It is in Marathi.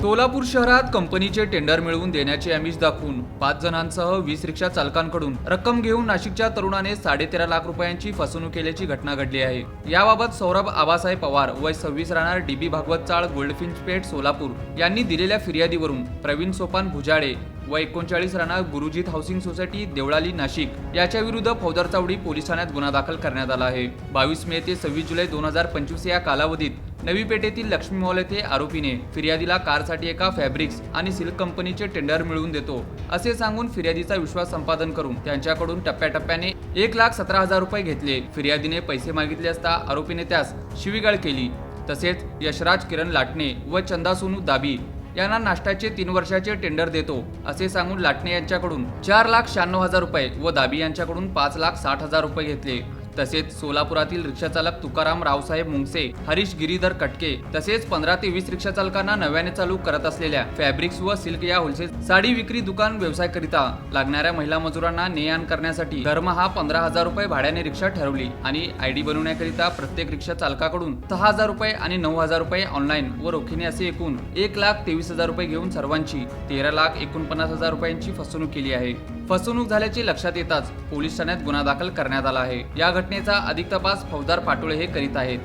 सोलापूर शहरात कंपनीचे टेंडर मिळवून देण्याचे आमिष दाखवून पाच जणांसह वीस रिक्षा चालकांकडून रक्कम घेऊन नाशिकच्या तरुणाने साडेतेरा लाख रुपयांची फसवणूक केल्याची घटना घडली आहे. याबाबत सौरभ आबासाहेब पवार वय सव्वीस राहणार डीबी भागवत चाळ गोल्डफिंच पेठ सोलापूर यांनी दिलेल्या फिर्यादीवरून प्रवीण सोपान भुजाडे व एकोणचाळीस राणा गुरुजीत हाऊसिंग सोसायटी देवळाली नाशिक याच्या विरुद्ध फौजदार चावडी पोलीस ठाण्यात गुन्हा दाखल करण्यात आला आहे. बावीस मे ते सव्वीस जुलै दोन हजार पंचवीस या कालावधीत नवी पेठेतील लक्ष्मी मॉल येथे आरोपीने फिर्यादीला कारसाठी एका फॅब्रिक्स आणि सिल्क कंपनीचे टेंडर मिळवून देतो असे सांगून फिर्यादीचा विश्वास संपादन करून त्यांच्याकडून टप्प्याटप्प्याने एक लाख सतरा हजार रुपये घेतले. फिर्यादीने पैसे मागितले असता आरोपीने त्यास शिवीगाळ केली. तसेच यशराज किरण लाटणे व चंदा सोनू दाबी यांना नाश्त्याचे तीन वर्षाचे टेंडर देतो असे सांगून लाटणे यांच्याकडून चार लाख शहाण्णव हजार रुपये व दाबी यांच्याकडून पाच लाख साठ हजार रुपये घेतले. तसेच सोलापुरातील रिक्षाचालक तुकाराम रावसाहेब मुंगसे हरीश गिरीधर कटके तसेच पंधरा ते वीस रिक्षा चालकांना नव्याने चालू करत असलेल्या फॅब्रिक्स व सिल्क या होलसेल साडी विक्री दुकान व्यवसायाकरिता लागणाऱ्या महिला मजुरांना ने आण करण्यासाठी दरमहा पंधरा हजार रुपये भाड्याने रिक्षा ठरवली आणि आयडी बनवण्याकरिता प्रत्येक रिक्षा चालकाकडून सहा हजार रुपये आणि नऊ हजार रुपये ऑनलाईन व रोखीने असे एकूण एक लाख तेवीस हजार रुपये घेऊन सर्वांची तेरा लाख एकोणपन्नास हजार रुपयांची फसवणूक केली आहे. फसवणूक झाल्याचे लक्षात येताच पोलीस ठाण्यात गुन्हा दाखल करण्यात आला आहे. या घटनेचा अधिक तपास फौजदार पाटोळे हे करीत आहेत.